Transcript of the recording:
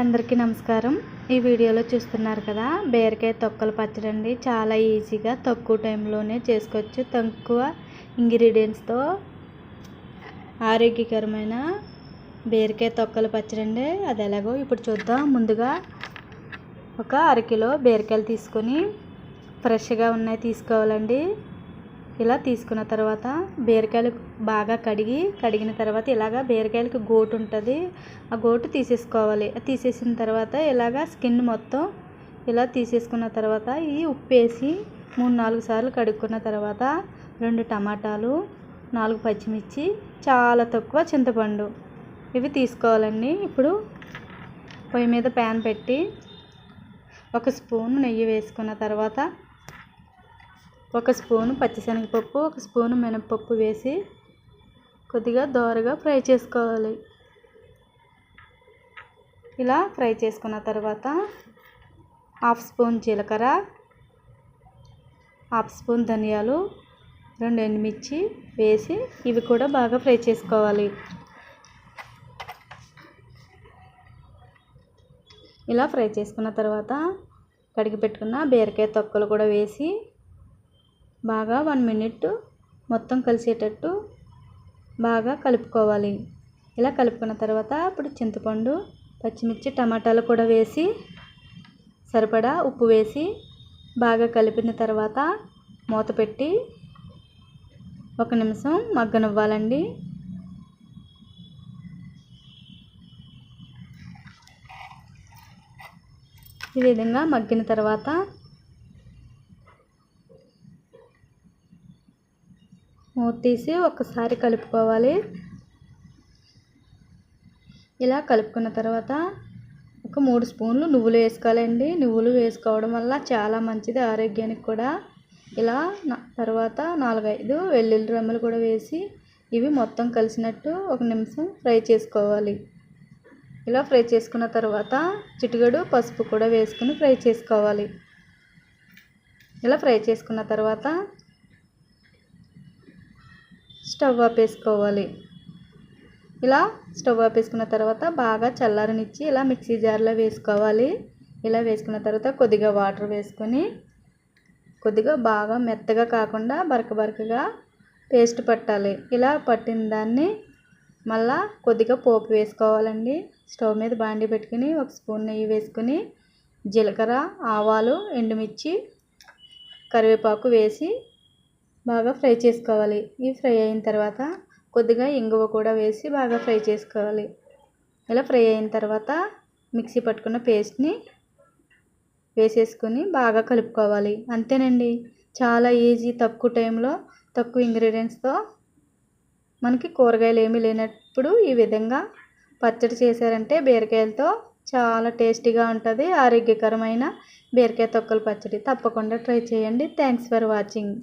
అందరికీ నమస్కారం. ఈ వీడియోలో చూస్తున్నారు కదా బీరకాయ తొక్కలు పచ్చడి అండి. చాలా ఈజీగా తక్కువ టైంలోనే చేసుకోవచ్చు. తక్కువ ఇంగ్రీడియంట్స్తో ఆరోగ్యకరమైన బీరకాయ తొక్కలు పచ్చడి అండి. అది ఎలాగో ఇప్పుడు చూద్దాం. ముందుగా ఒక అరకిలో బీరకాయలు తీసుకొని ఫ్రెష్గా ఉన్నాయి తీసుకోవాలండి. ఇలా తీసుకున్న తర్వాత బీరకాయలు బాగా కడిగి కడిగిన తర్వాత ఇలాగ బీరకాయలకి గోటు ఉంటుంది. ఆ గోటు తీసేసుకోవాలి. తీసేసిన తర్వాత ఇలాగ స్కిన్ మొత్తం ఇలా తీసేసుకున్న తర్వాత ఈ ఉప్పు వేసి మూడు నాలుగు సార్లు కడుక్కున్న తర్వాత రెండు టమాటాలు నాలుగు పచ్చిమిర్చి చాలా తక్కువ చింతపండు ఇవి తీసుకోవాలండి. ఇప్పుడు పొయ్యి మీద ప్యాన్ పెట్టి ఒక స్పూన్ నెయ్యి వేసుకున్న తర్వాత ఒక స్పూను పచ్చిశనగపప్పు ఒక స్పూను మినపప్పు వేసి కొద్దిగా దోరగా ఫ్రై చేసుకోవాలి. ఇలా ఫ్రై చేసుకున్న తర్వాత హాఫ్ స్పూన్ జీలకర్ర హాఫ్ స్పూన్ ధనియాలు రెండు ఎండుమిర్చి వేసి ఇవి కూడా బాగా ఫ్రై చేసుకోవాలి. ఇలా ఫ్రై చేసుకున్న తర్వాత కడిగి పెట్టుకున్న బీరకాయ తొక్కలు కూడా వేసి బాగా వన్ మినిట్ మొత్తం కలిసేటట్టు బాగా కలుపుకోవాలి. ఇలా కలుపుకున్న తర్వాత ఇప్పుడు చింతపండు పచ్చిమిర్చి టమాటాలు కూడా వేసి సరిపడా ఉప్పు వేసి బాగా కలిపిన తర్వాత మూత పెట్టి ఒక నిమిషం మగ్గనివ్వాలండి. ఈ విధంగా మగ్గిన తర్వాత మూత తీసి ఒకసారి కలుపుకోవాలి. ఇలా కలుపుకున్న తర్వాత ఒక మూడు స్పూన్లు నువ్వులు వేసుకోవాలండి. నువ్వులు వేసుకోవడం వల్ల చాలా మంచిది ఆరోగ్యానికి కూడా. ఇలా తర్వాత నాలుగైదు వెల్లుల్లి రమ్మలు కూడా వేసి ఇవి మొత్తం కలిసినట్టు ఒక నిమిషం ఫ్రై చేసుకోవాలి. ఇలా ఫ్రై చేసుకున్న తర్వాత చిటికెడు పసుపు కూడా వేసుకుని ఫ్రై చేసుకోవాలి. ఇలా ఫ్రై చేసుకున్న తర్వాత స్టవ్ ఆపేసుకోవాలి. ఇలా స్టవ్ ఆపేసుకున్న తర్వాత బాగా చల్లారనిచ్చి ఇలా మిక్సీ జార్లో వేసుకోవాలి. ఇలా వేసుకున్న తర్వాత కొద్దిగా వాటర్ వేసుకొని కొద్దిగా బాగా మెత్తగా కాకుండా బరక బరకగా పేస్ట్ పట్టాలి. ఇలా పట్టిన దాన్ని మళ్ళా కొద్దిగా పోపు వేసుకోవాలండి. స్టవ్ మీద బాండి పెట్టుకుని ఒక స్పూన్ నెయ్యి వేసుకుని జీలకర్ర ఆవాలు ఎండుమిర్చి కరివేపాకు వేసి బాగా ఫ్రై చేసుకోవాలి. ఇవి ఫ్రై అయిన తర్వాత కొద్దిగా ఇంగువ కూడా వేసి బాగా ఫ్రై చేసుకోవాలి. ఇలా ఫ్రై అయిన తర్వాత మిక్సీ పట్టుకున్న పేస్ట్ని వేసేసుకొని బాగా కలుపుకోవాలి. అంతేనండి. చాలా ఈజీ తక్కువ టైంలో తక్కువ ఇంగ్రీడియంట్స్తో మనకి కూరగాయలు ఏమీ లేనప్పుడు ఈ విధంగా పచ్చడి చేశారంటే బీరకాయలతో చాలా టేస్టీగా ఉంటుంది. ఆరోగ్యకరమైన బీరకాయ తొక్కల పచ్చడి. తప్పకుండా ట్రై చేయండి. Thanks for watching.